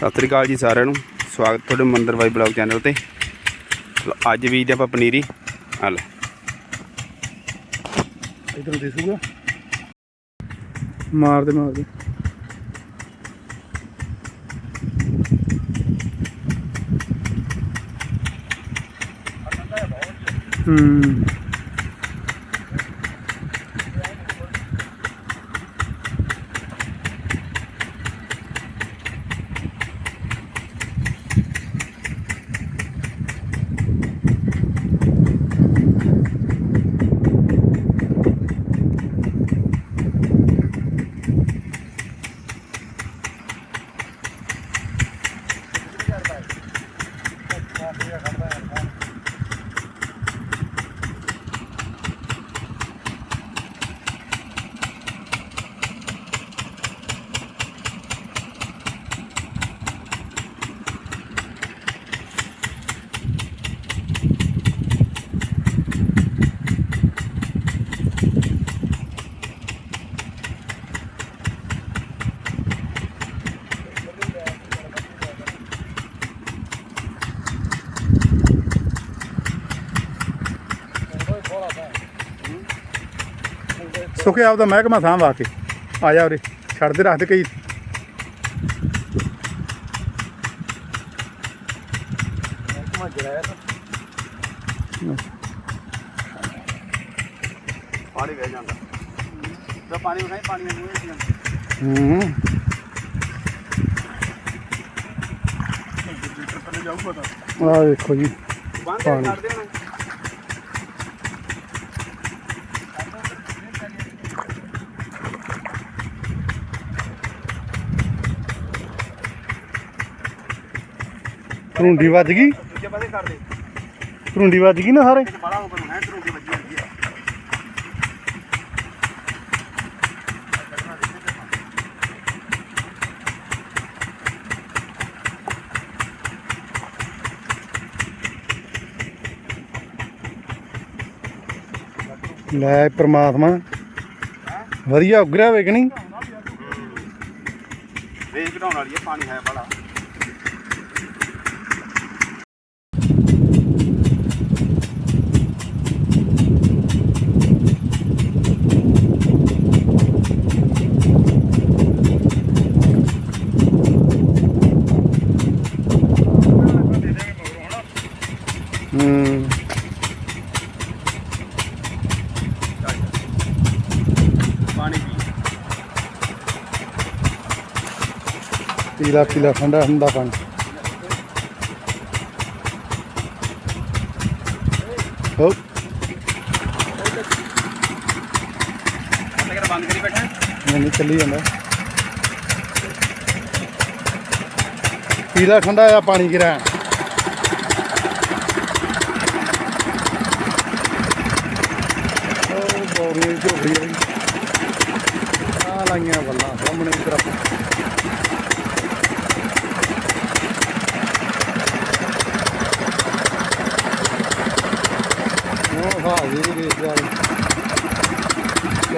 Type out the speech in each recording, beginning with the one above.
ਸਤਿ ਸ੍ਰੀ ਅਕਾਲ ਜੀ ਸਾਰਿਆਂ ਨੂੰ। ਸਵਾਗਤ ਤੁਹਾਡੇ ਮੰਦਰ ਬਾਈ ਬਲੌਗ ਚੈਨਲ ਤੇ। ਅੱਜ ਵੀ ਆਪਾਂ ਪਨੀਰੀ। ਆ ਲੈ। ਇਧਰ ਦਿਸੂਗਾ ਮਾਰਦੇ ਮਾਰਦੇ ਹੂੰ। ਸੁਖੇ ਆਪਦਾ ਮਹਿਕਮਾ ਸਾਂਭ ਆ ਕੇ। ਆ ਜਾ ਉਰੇ ਛੱਡ ਦੇ ਰੱਖ ਦੇ ਕਈ। ਪਾਣੀ ਵਹਿ ਜਾਂਦਾ। ਤਾਂ ਪਾਣੀ ਉਠਾਈ ਪਾਣੀ ਨੂੰ ਇਹ ਹੂੰ। ਆ ਦੇਖੋ ਜੀ ਬੰਦ ਪਾਣੀ। ਕਰ ਦੇਣਾ। ਧਰੁੰਡੀ ਵੱਜ ਗਈ। ਦੂਜੇ ਪਾਸੇ ਕਰ ਦੇ ਧਰੁੰਡੀ ਵੱਜ ਗਈ ਨਾ ਸਾਰੇ? ਤੇ ਬੜਾ ਉੱਪਰ ਹੈ ਤਰੂ ਵੱਜੀ ਜਾਂਦੀ ਆ ਲੈ ਪ੍ਰਮਾਤਮਾ, ਵਧੀਆ ਉਗਰਿਆ ਹੋਵੇ ਨਹੀਂ? ਵੇਚ ਘਟਾਉਣ ਵਾਲੀ ਹੈ ਪਾਣੀ ਹੈ ਬੜਾ। ਪੀਲਾ ਪੀਲਾ ਠੰਡਾ ਠੰਡਾ ਪਾਣੀ। ਹੋ। ਬੰਦ ਕਰੀ ਬੈਠਾ ਨਹੀਂ, ਚੱਲੀ ਜਾਂਦਾ। ਪੀਲਾ ਠੰਡਾ ਆ ਪਾਣੀ ਗਿਰਾ ਉਹ ਬੌਰੀਆਂ ਦੀ ਆ ਲਾਈਆਂ ਵੱਲਾਂ ਸਾਹਮਣੇ ਇਧਰ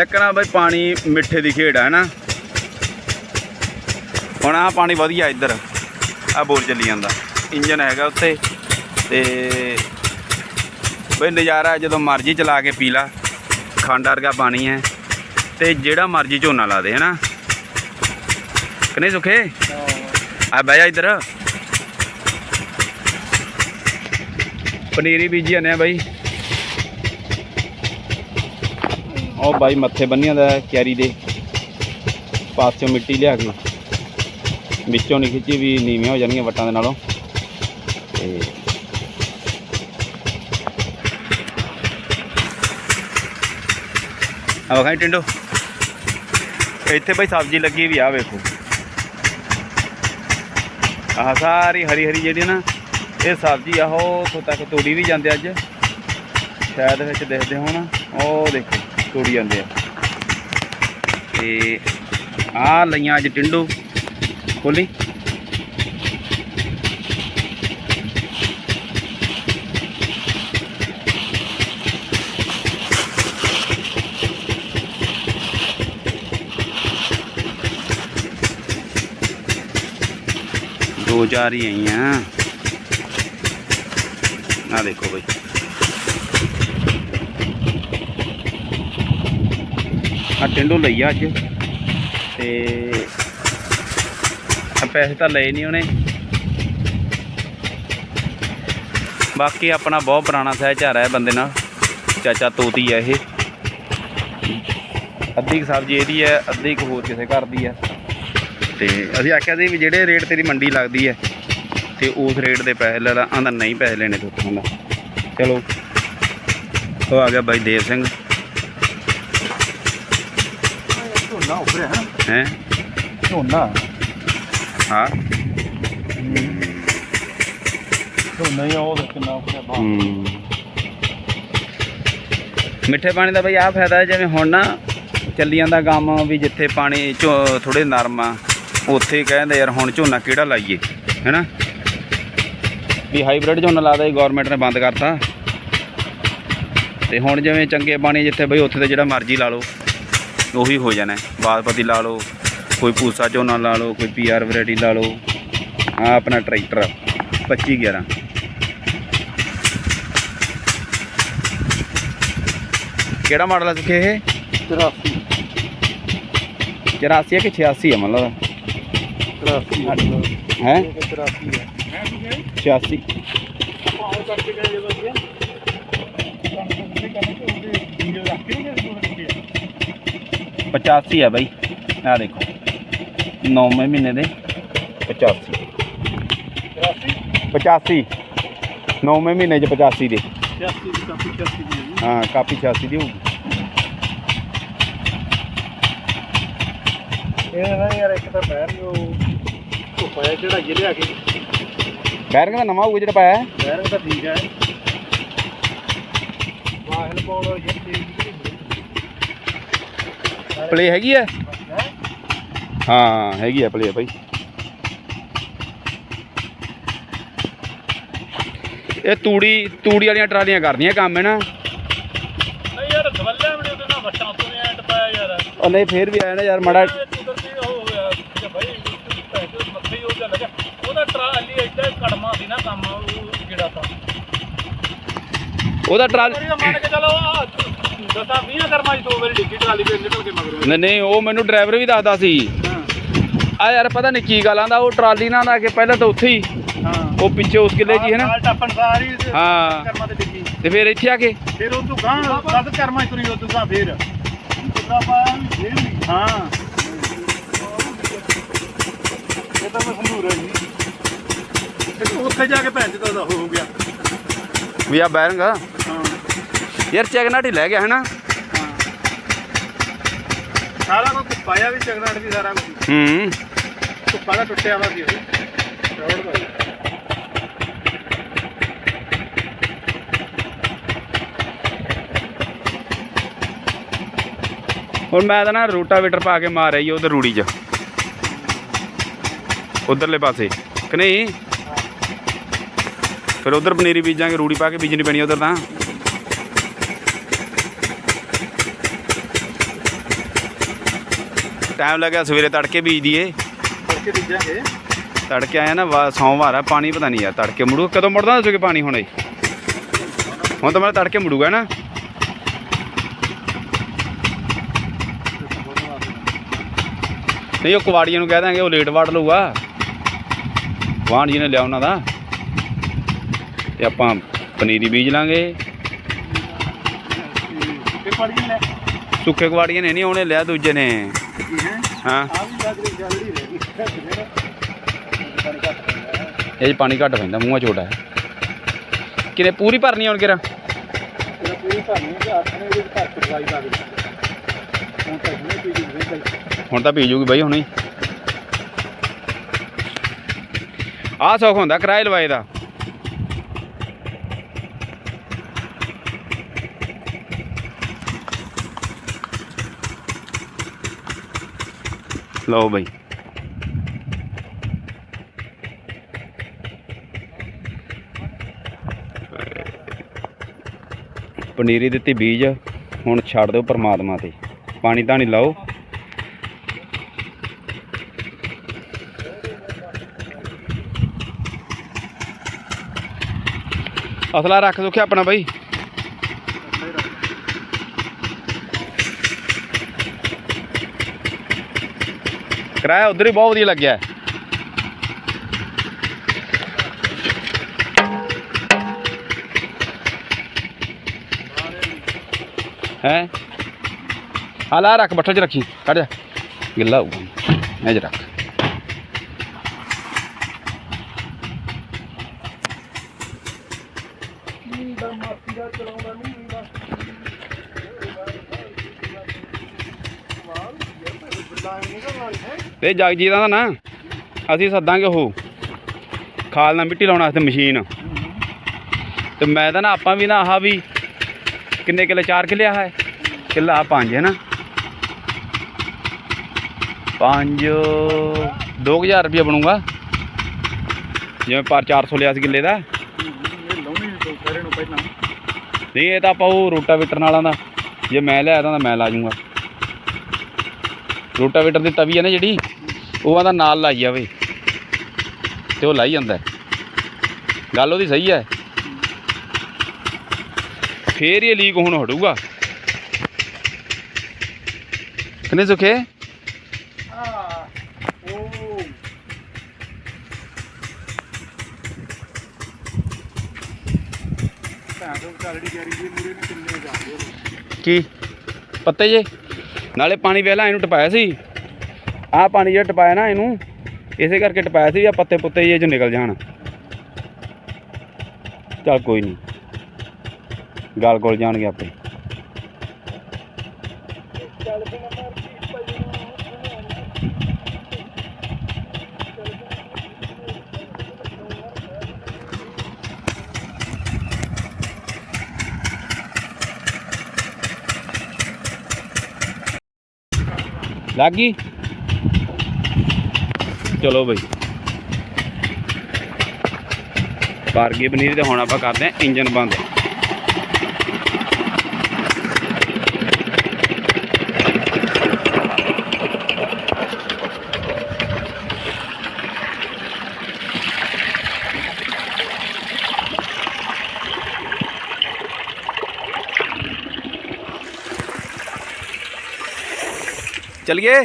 ਇੱਕ ਨਾ ਬਾਈ ਪਾਣੀ ਮਿੱਠੇ ਦੀ ਖੇਡ ਹੈ ਨਾ? ਹੁਣ ਆ ਪਾਣੀ ਵਧੀਆ ਇੱਧਰ ਆ ਬੋਰ ਚੱਲੀ ਜਾਂਦਾ। ਇੰਜਨ ਹੈਗਾ ਉੱਤੇ ਤੇ ਬਈ ਨਜ਼ਾਰਾ ਜਦੋਂ ਮਰਜ਼ੀ ਚਲਾ ਕੇ ਪੀ ਲਾ। ਖੰਡ ਵਰਗਾ ਪਾਣੀ ਹੈ, ਤੇ ਜਿਹੜਾ ਮਰਜ਼ੀ ਝੋਨਾ ਲਾ ਦੇ ਹੈਨਾ ਕਿ ਨਹੀਂ ਸੁਖੇ? ਆ ਬਹਿ ਜਾ ਇੱਧਰ। ਪਨੀਰੀ ਬੀਜੀ ਜਾਂਦੇ ਆ ਬਾਈ। ਉਹ ਬਾਈ ਮੱਥੇ ਬੰਨਿਆਂ ਦਾ ਕਿਆਰੀ ਦੇ ਪਾਸਿਓਂ ਮਿੱਟੀ ਲਿਆ ਕੇ। ਵਿੱਚੋਂ ਨਹੀਂ ਖਿੱਚੀ ਵੀ ਨੀਵੀਆਂ ਹੋ ਜਾਣਗੀਆਂ ਵੱਟਾਂ ਦੇ ਨਾਲੋਂ। ਤੇ ਆ ਵਖਾਈ ਟਿੰਡੋ। ਇੱਥੇ ਭਾਈ ਸਬਜ਼ੀ ਲੱਗੀ ਵੀ ਆ ਵੇਖੋ। ਆਹ ਸਾਰੀ ਹਰੀ ਹਰੀ ਜਿਹੜੀ ਨਾ, ਇਹ ਸਬਜ਼ੀ ਆ ਉਹ ਉੱਥੋਂ ਤੱਕ ਤੋੜੀ ਵੀ ਜਾਂਦੇ ਅੱਜ। ਸ਼ਾਇਦ ਵਿੱਚ ਦੇਖਦੇ ਹੋਣ। ਉਹ ਦੇਖੋ। ਤੋੜੀ ਜਾਂਦੇ ਆ। ਤੇ ਆਹ ਲਈਆਂ ਅੱਜ ਟਿੰਡੂ। ਖੋਲੀ। ਦੋ ਚਾਰ ਹੀ ਆਈਆਂ। ਆ ਦੇਖੋ ਬਈ। ਆ ਟਿੰਡੂ ਲਈ ਆ ਅੱਜ। ਤੇ ਪੈਸੇ ਤਾਂ ਲਏ ਨਹੀਂ ਉਹਨੇ। ਬਾਕੀ ਆਪਣਾ ਬਹੁਤ ਪੁਰਾਣਾ ਸਹਿਚਾਰਾ ਹੈ ਬੰਦੇ ਨਾਲ। ਚਾਚਾ ਤੋਤੀ ਹੈ ਇਹ। ਅੱਧੀ ਕੁ ਸਬਜ਼ੀ ਇਹਦੀ ਹੈ, ਅੱਧੀ ਕੁ ਹੋਰ ਕਿਸੇ ਘਰ ਦੀ ਹੈ। ਤੇ ਅਸੀਂ ਆਖਿਆ ਸੀ ਵੀ ਜਿਹੜੇ ਰੇਟ ਤੇਰੀ ਮੰਡੀ ਲੱਗਦੀ ਹੈ, ਤੇ ਉਸ ਰੇਟ ਦੇ ਪੈਸੇ ਲੈ ਲਾ ਆਂਦਾ ਨਹੀਂ ਪੈਸੇ ਲੈਣੇ ਤੋਂ ਹੁੰਦਾ ਚਲੋ, ਉਹ ਆ ਗਿਆ ਬਾਈ ਦੇਵ ਸਿੰਘ। ਝੋਨਾ ਉੱਪਰ ਹੈ? ਝੋਨਾ ਹਾਂ। ਝੋਨਾ ਹੀ ਆ ਉਹ ਕਿੰਨਾ ਬਾਹਰ। ਹੂੰ। ਮਿੱਠੇ ਪਾਣੀ ਦਾ ਬਈ ਆ ਫਾਇਦਾ ਹੈ ਜਿਵੇਂ ਹੁਣ ਨਾ ਚੱਲੀ ਜਾਂਦਾ ਕੰਮ ਵੀ ਜਿੱਥੇ ਪਾਣੀ ਥੋੜੇ ਨਰਮ ਆ ਉੱਥੇ ਕਹਿੰਦੇ ਯਾਰ ਹੁਣ ਝੋਨਾ ਕਿਹੜਾ ਲਾਈਏ ਹੈਨਾ? ਵੀ ਹਾਈਬ੍ਰਿਡ ਝੋਨਾ ਲਾਦਾ ਹੀ ਗਵਰਨਮੈਂਟ ਨੇ ਬੰਦ ਕਰਤਾ। ਤੇ ਹੁਣ ਜਿਵੇਂ ਚੰਗੇ ਪਾਣੀ ਜਿੱਥੇ ਬਈ ਉੱਥੇ ਤੇ ਜਿਹੜਾ ਮਰਜ਼ੀ ਲਾ ਲਓ। ਉਹੀ ਹੋ ਜਾਣਾ। ਬਾਸਪਤੀ ਲਾ ਲਓ ਕੋਈ ਪੂਸਾ ਝੋਨਾ ਲਾ ਲਓ ਕੋਈ ਪੀਆਰ ਵੈਰਾਈਟੀ ਲਾ ਲਓ ਆ ਆਪਣਾ ਟਰੈਕਟਰ 25 11 ਕਿਹੜਾ ਮਾਡਲ ਹੈ ਸੁਖੇ ਇਹ? 83 84 ਹੈ ਕਿ 86 ਹੈ ਮਤਲਬ? 83 ਹੈ? 83 ਹੈ 86 ਪਾਉ ਕਰਕੇ ਗਏ ਜਦੋਂ ਅਸੀਂ ਕਣਕ ਦੇ ਕਣਕ ਉਹਦੇ ਵੀਡੀਓ ਰੱਖ ਕੇ ਨਹੀਂ ਗਏ 85 ਹੈ ਬਾਈ। ਆ ਦੇਖੋ। 9ਵੇਂ ਮਹੀਨੇ ਦੇ 85 83 85 9ਵੇਂ ਮਹੀਨੇ ਚ 85 ਦੇ। 86 ਦੀ ਕਾਪੀ 86 ਦੀ ਹੈ ਹਾਂ ਕਾਪੀ 86 ਦੀ ਹੋਊਗੀ। ਇਹ ਨਾ ਯਾਰ ਇੱਕ ਤਾਂ ਪੈਰ ਨੂੰ ਧੁੱਪਾ ਜਿਹਾ ਚੜਾਈਏ ਲਿਆ ਕੇ। ਬੈਰਿੰਗ ਦਾ ਨਵਾਂ ਹੋਊਗਾ ਜਿਹੜਾ ਪਾਇਆ। ਹੈ। ਪੈਰ ਤਾਂ ਠੀਕ ਹੈ ਵਾਹਨ ਪਾਉਣ ਵਾਲੀ ਪਲੇ ਹੈਗੀ ਹੈ ਹੈ ਹੈਗੀ ਹੈ ਪਲੇ ਬਾਈ। ਇਹ ਤੂੜੀ ਤੂੜੀ ਵਾਲੀਆਂ ਟਰਾਲੀਆਂ ਕਰਦੀਆਂ ਕੰਮ ਹੈ ਨਾ? ਨਹੀਂ ਯਾਰ ਦਵੱਲਿਆ ਵੀ ਉਹਦੇ ਨਾਲ ਵੱਟਾਂ ਤੋਂ ਐਂਡ ਪਾਇਆ ਯਾਰ। ਉਹ ਨਹੀਂ ਫੇਰ ਵੀ ਆਇਆ ਨਾ ਯਾਰ ਮੜਾ ਭਾਈ ਉਹਦਾ ਟਰਾਲੀ ਐਡਾ ਕੜਮਾ ਸੀ ਨਾ ਕੰਮ ਉਹ ਜਿਹੜਾ ਤਾਂ। ਉਹਦਾ ਟਰਾਲ ਮੇਰੀ ਮੰਨ ਕੇ ਚਲੋ ਆ ਦਸਾਂ 20 ਕਰਮਾਂ ਚ ਦੋ ਵਾਰੀ ਡਿੱਗੀ ਟਰਾਲੀ ਤੇ ਨਿਕਲ ਕੇ ਮਗਰੋਂ। ਨਹੀਂ ਨਹੀਂ ਉਹ ਮੈਨੂੰ ਡਰਾਈਵਰ ਵੀ ਦੱਸਦਾ ਸੀ। ਹਾਂ। ਆ ਯਾਰ ਪਤਾ ਨਹੀਂ ਕੀ ਗੱਲ ਆਂਦਾ ਉਹ ਟਰਾਲੀ ਨਾਲ ਆ ਕੇ ਪਹਿਲਾਂ ਤਾਂ ਉੱਥੇ ਹੀ ਹਾਂ। ਉਹ ਪਿੱਛੇ ਉਸ ਕਿਲੇ ਜੀ ਹੈ ਨਾ। ਨਾਲ ਟੱਪਣ ਸਾਰੀ ਹਾਂ। ਕਰਮਾਂ ਤੇ ਡਿੱਗੀ। ਤੇ ਫਿਰ ਇੱਥੇ ਆ ਕੇ? ਫਿਰ ਉਹ ਤੋਂ ਗਾਂ ਦਸ ਕਰਮਾਂ ਚ ਤੁਰੀ ਉਹ ਤੋਂ ਗਾਂ ਫੇਰ ਹਾਂ। ਇਹ ਤਾਂ ਮੈਂ ਸੰਧੂਰ ਹੈ ਜੀ। ਉੱਥੇ ਜਾ ਕੇ ਭੈਣ ਚਦਾ ਦਾ ਹੋ ਗਿਆ। ਵੀ ਆ ਬੈਰਿੰਗ ਹਾਂ। ਯਾਰ ਚੈਕਨਾਟ ਹੀ ਲੈ ਗਿਆ ਹੈ ਨਾ ਹਾਂ ਸਾਰਾ ਕੁਝ ਪਾਇਆ ਵੀ ਚਗਨਾਟ ਵੀ ਸਾਰਾ ਕੁਝ ਹੂੰ। ਧੁੱਪਾ ਦਾ ਟੁੱਟਿਆ ਵਾ ਸੀ ਉਹ ਰੋਡ ਦਾ ਹੁਣ ਮੈਂ ਤਾਂ ਨਾ ਰੋਟਾਵੇਟਰ ਪਾ ਕੇ ਮਾਰ ਰਹੀ ਉਧਰ ਰੂੜੀ 'ਚ। ਉਧਰਲੇ ਪਾਸੇ। ਕਿ ਨਹੀਂ? ਫਿਰ ਉਧਰ ਪਨੀਰੀ ਬੀਜਾਂਗੇ ਰੂੜੀ ਪਾ ਕੇ ਬੀਜਣੀ ਪੈਣੀ ਉਧਰ ਤਾਂ। ਟਾਈਮ ਲੱਗਿਆ ਸਵੇਰੇ ਤੜਕੇ ਬੀਜ ਦੀਏ ਕਰਕੇ ਬੀਜਾਂਗੇ। ਤੜਕੇ ਆਇਆ ਨਾ ਵਾ- ਸੋਮਵਾਰ ਆ ਪਾਣੀ ਪਤਾ ਨਹੀਂ ਯਾਰ ਤੜਕੇ ਮੁੜੂ ਕਦੋਂ ਮੁੜਦਾ ਦੱਸੋਗੇ ਪਾਣੀ ਹੁਣ? ਹੁਣ ਤਾਂ ਮੈਂ ਤੜਕੇ ਮੁੜੂਗਾ ਨਾ। ਨਹੀਂ ਉਹ ਕੁਵਾੜੀਆਂ ਨੂੰ ਕਹਿ ਦਾਂਗੇ ਉਹ ਲੇਟ ਵੜ ਲਊਗਾ। ਵਾਹਣ ਜੀ ਨੇ ਲਿਆ ਉਹਨਾਂ ਦਾ। ਤੇ ਆਪਾਂ ਪਨੀਰੀ ਬੀਜ ਲਾਂਗੇ। ਇਹ ਪੜੀ ਲੈ ਸੁੱਕੇ ਕੁਵਾੜੀਆਂ ਨੇ ਨਹੀਂ ਉਹਨੇ ਲਿਆ ਦੂਜੇ ਨੇ। ਹਾਂ। ਇਹ 'ਚ ਪਾਣੀ ਘੱਟ ਪੈਂਦਾ, ਮੂੰਹਾਂ ਛੋਟਾ ਹੈ। ਕਿਨੇ ਪੂਰੀ ਭਰਨੀ ਹੁਣ ਕਿਰਾ ਹੁਣ ਤਾਂ ਪੀ ਜੂਗੀ ਬਾਈ ਹੁਣੇ। ਆਹ ਸੁੱਖ ਹੁੰਦਾ, ਕਿਰਾਏ ਲਵਾਏ ਦਾ। ਲਓ ਬਈ। ਪਨੀਰੀ ਦਿੱਤੀ ਬੀਜ, ਹੁਣ ਛੱਡ ਦਿਓ ਪ੍ਰਮਾਤਮਾ ਤੇ। ਪਾਣੀ ਤਾਂ ਨਹੀਂ ਲਾਓ। ਅਸਲਾ ਰੱਖ ਦੁਖੇ ਆਪਣਾ ਬਾਈ। ਕਿਰਾਇਆ ਉਧਰ ਹੀ ਬਹੁਤ ਵਧੀਆ ਲੱਗਿਆ ਹੈ। ਹਾਲਾ ਰੱਖ, ਬੱਠਲ 'ਚ ਰੱਖੀ। ਕੱਢ ਜਾ। ਗਿੱਲਾ ਹੋਊਗਾ। ਮੈਂ ਰੱਖ। ਤੇ ਜਗਜੀਤ ਦਾ ਨਾ, ਅਸੀਂ ਸੱਦਾਂਗੇ ਉਹ। ਖਾਲ ਨਾਲ ਮਿੱਟੀ ਲਾਉਣ ਵਾਸਤੇ ਮਸ਼ੀਨ। ਤੇ ਮੈਂ ਤਾਂ ਨਾ ਆਪਾਂ ਵੀ ਨਾ ਆਹ ਵੀ ਕਿੰਨੇ ਕਿੱਲੇ 4 ਕਿੱਲੇ ਆ ਹੈ। ਕਿੱਲਾ ਆਹ ਪੰਜ ਹੈ ਨਾ। 5 2000 ਰੁਪਏ ਬਣੂਗਾ। ਜਿਵੇਂ ਪਰ 400 ਲਿਆ ਸੀ ਕਿੱਲੇ ਦਾ। ਇਹ ਨਹੀਂ, ਇਹ ਤਾਂ ਆਪਾਂ ਉਹ ਰੋਟਾਵੇਟਰ ਨਾਲਾਂ ਦਾ। ਜੇ ਮੈਂ ਲਿਆਇਆ ਤਾਂ ਮੈਂ ਲਾ ਜੂੰਗਾ। ਰੋਟਾਵੇਟਰ ਦੀ ਤਵੀ ਹੈ ਨਾ ਜਿਹੜੀ ਉਹ ਆਂਦਾ ਨਾਲ ਲਾਈ ਜਾਵੇ ਤੇ ਉਹ ਲਾਈ ਜਾਂਦਾ। ਗੱਲ ਉਹਦੀ ਸਹੀ ਹੈ ਫੇਰ ਇਹ ਲੀਕ ਹੁਣ ਹਟੂਗਾ। ਕਿੰਨੇ ਸੁਖੇ? ਆ ਉਹ ਤਾਂ ਤੋਂ ਚੱਲੜੀ ਗੈਰੀ ਦੀ ਮੂਰੇ ਨੂੰ ਕਿੰਨੇ ਜਾਂਦੇ ਹੋ ਕੀ? ਪੱਤੇ ਜੇ? ਨਾਲੇ ਪਾਣੀ ਪਹਿਲਾਂ ਇਹਨੂੰ ਟਪਾਇਆ ਸੀ। ਆਹ ਪਾਣੀ ਜਿਹੜਾ ਟਪਾਇਆ ਨਾ ਇਹਨੂੰ, ਇਸੇ ਕਰਕੇ ਟਪਾਇਆ ਸੀ ਵੀ ਆ ਪੱਤੇ ਪੁੱਤੇ ਜੇ ਚ ਨਿਕਲ ਜਾਣ। ਚੱਲ ਕੋਈ ਨਹੀਂ ਗਲ ਗੋਲ ਜਾਣਗੇ ਆਪੇ। ਲੱਗ ਗਈ? ਚਲੋ ਬਈ। ਭਰ ਗਈ ਪਨੀਰ ਤੇ ਹੁਣ ਆਪਾਂ ਕਰਦੇ ਹਾਂ ਇੰਜਨ ਬੰਦ। ਚਲਿਏ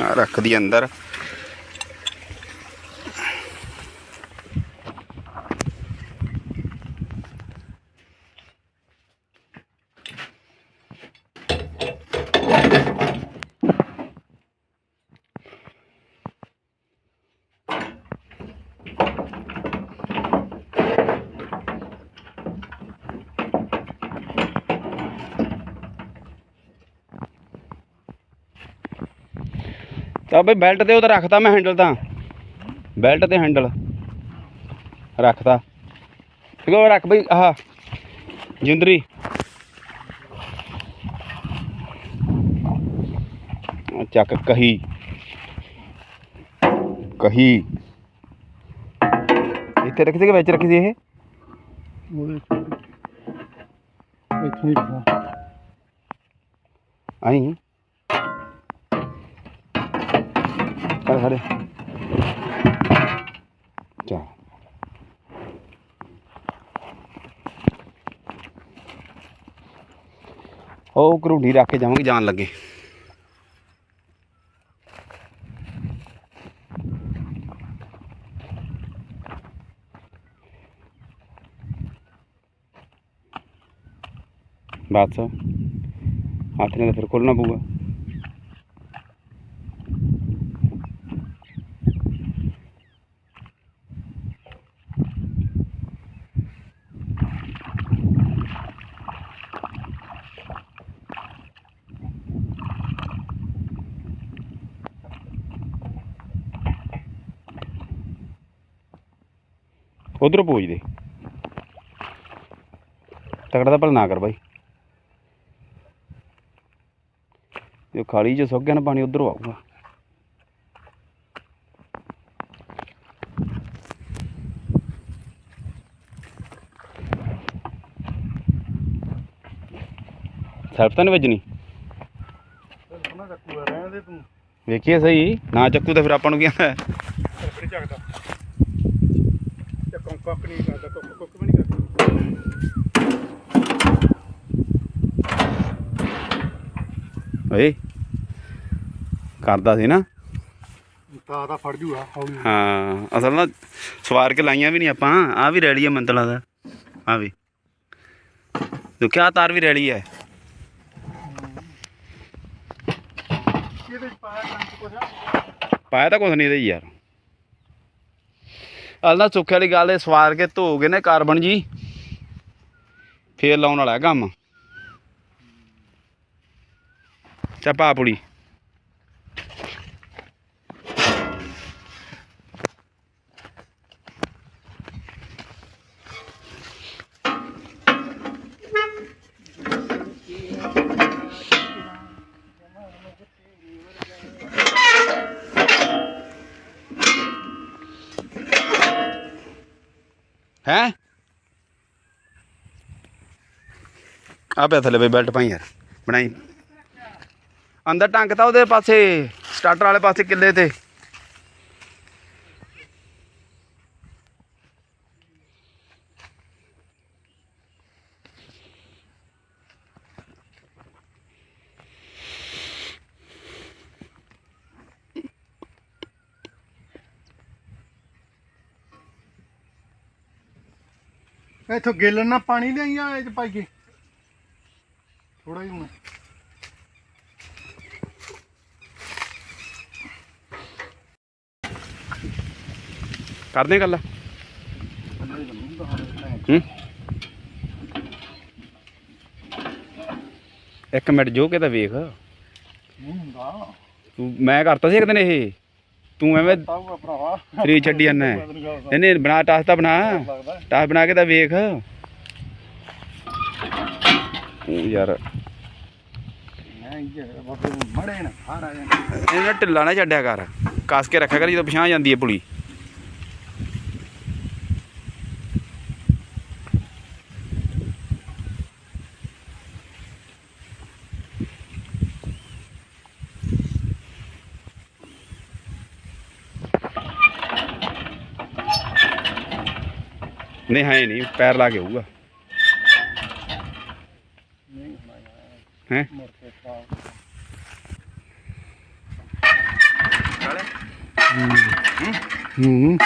ਆ ਰੱਖ ਦੀ ਅੰਦਰ ਤਾਂ ਬਈ ਬੈਲਟ ਤੇ ਉਹ ਤਾਂ ਰੱਖਤਾ ਮੈਂ ਹੈਂਡਲ ਤਾਂ। ਬੈਲਟ ਤੇ ਹੈਂਡਲ। ਰੱਖਤਾ। ਠੀਕ ਉਹ ਰੱਖ ਬਈ ਆਹ। ਜਿੰਦਰੀ। ਚੱਕ ਕਹੀ। ਕਹੀ। ਇੱਥੇ ਰੱਖੀ ਸੀ ਕਿ ਵਿੱਚ ਰੱਖੀ ਸੀ ਇਹ? ਇੱਥੇ ਨਹੀਂ ਆਈ। ਖੜੇ ਖੜੇ ਚਾ ਉਹ ਕਰੂਢੀ ਰੱਖ ਕੇ ਜਾਵਾਂਗੇ ਜਾਣ ਲੱਗੇ ਬਸ ਹੱਥ ਨਾਲ ਤਾਂ ਫਿਰ ਖੋਲਣਾ ਪਊਗਾ ਉਧਰੋਂ ਪੂਜ ਦੇ। ਤਕੜਾ ਤਾਂ ਭਲਾ ਨਾ ਕਰ ਬਾਈ। ਇਹ ਖਾਲੀ ਚ ਸੁੱਕ ਗਿਆ ਨਾ ਪਾਣੀ ਉਧਰੋਂ ਆਊਗਾ। ਸੈਲਫ ਤਾਂ ਨਹੀਂ ਵੱਜਣੀ। ਦਾ ਦੇ ਵੇਖੀਏ ਸਹੀ ਨਾ ਚੱਕੂ ਤਾਂ ਫਿਰ ਆਪਾਂ ਨੂੰ ਕੀ ਆਂਦਾ ਕਿਹੜੀ ਚੱਕਦਾ ਤੇ ਕੰਕ ਨਹੀਂ ਕਰਦਾ ਕੁੱਕ ਕੁੱਕ ਵੀ ਨਹੀਂ ਕਰਦਾ। ਓਏ ਕਰਦਾ ਸੀ ਨਾ। ਤਾਂ ਤਾਂ ਫੜ ਜੂਗਾ ਹੌਲੀ ਹਾਂ ਅਸਲ ਨਾ ਸਵਾਰ ਕੇ ਲਾਈਆਂ ਵੀ ਨਹੀਂ ਆਪਾਂ ਆ ਵੀ ਰੈਲੀ ਆ ਮੰਤਲਾ ਦਾ ਆ ਵੀ। ਦੁਖਿਆ ਤਾਰ ਵੀ ਰੈਲੀ ਹੈ। ਪਾਇਆ ਤਾਂ ਕੁਛ ਨਹੀਂ ਇਹਦੇ ਯਾਰ। ਅਲ ਨਾ ਸੁੱਖੇ ਵਾਲੀ ਗੱਲ ਇਹ ਸਵਾਰ ਕੇ ਧੋ ਗਏ ਨੇ ਕਾਰਬਨ ਜੀ। ਫੇਰ ਲਾਉਣ ਵਾਲਾ ਕੰਮ। ਚਾ ਪਾ ਹੈ? ਆ ਪਿਆ ਥੱਲੇ ਬਈ ਬੈਲਟ ਪਾਈ ਯਾਰ, ਬਣਾਈ। ਅੰਦਰ ਟੰਗ ਤਾਂ ਉਹਦੇ ਪਾਸੇ, ਸਟਾਰਟਰ ਵਾਲੇ ਪਾਸੇ ਕਿੱਲੇ ਤੇ। ਇੱਥੋਂ ਗੇਲਣ ਨਾਲ ਪਾਣੀ ਲਿਆਈ ਆ ਇਹ ਚ ਪਾਈਏ ਥੋੜਾ ਜਿਹਾ ਹੁਣ। ਕਰਦੇ ਗੱਲ? ਹੂੰ? ਇੱਕ ਮਿੰਟ ਜੋ ਕੇ ਤਾਂ ਵੇਖ। ਨਹੀਂ ਹੁੰਦਾ। ਤੂੰ ਮੈਂ ਕਰਤਾ ਸੀ ਇੱਕ ਦਿਨ ਇਹ। ਤੂੰ ਐਵੇਂ ਤਾਊਗਾ ਭਰਾਵਾ। ਫਰੀ ਛੱਡੀ ਜਾਂਦਾ ਇਹਨੇ ਬਣਾ ਟਾਸ ਤਾਂ ਬਣਾ। ਟਾਸ ਬਣਾ ਕੇ ਤਾਂ ਵੇਖ। ਯਾਰ। ਇਹਨੇ ਢਿੱਲਾ ਨਾ ਛੱਡਿਆ ਕਰ। ਕੱਸ ਕੇ ਰੱਖਿਆ ਕਰ ਜਦੋਂ ਪਛਾਣ ਜਾਂਦੀ ਹੈ ਪੁਲੀ। ਨਹੀਂ ਹੈ ਨਹੀਂ ਪੈਰ ਲਾ ਕੇ ਆਊਗਾ। ਹੈ? ਹੂੰ। ਹੂੰ।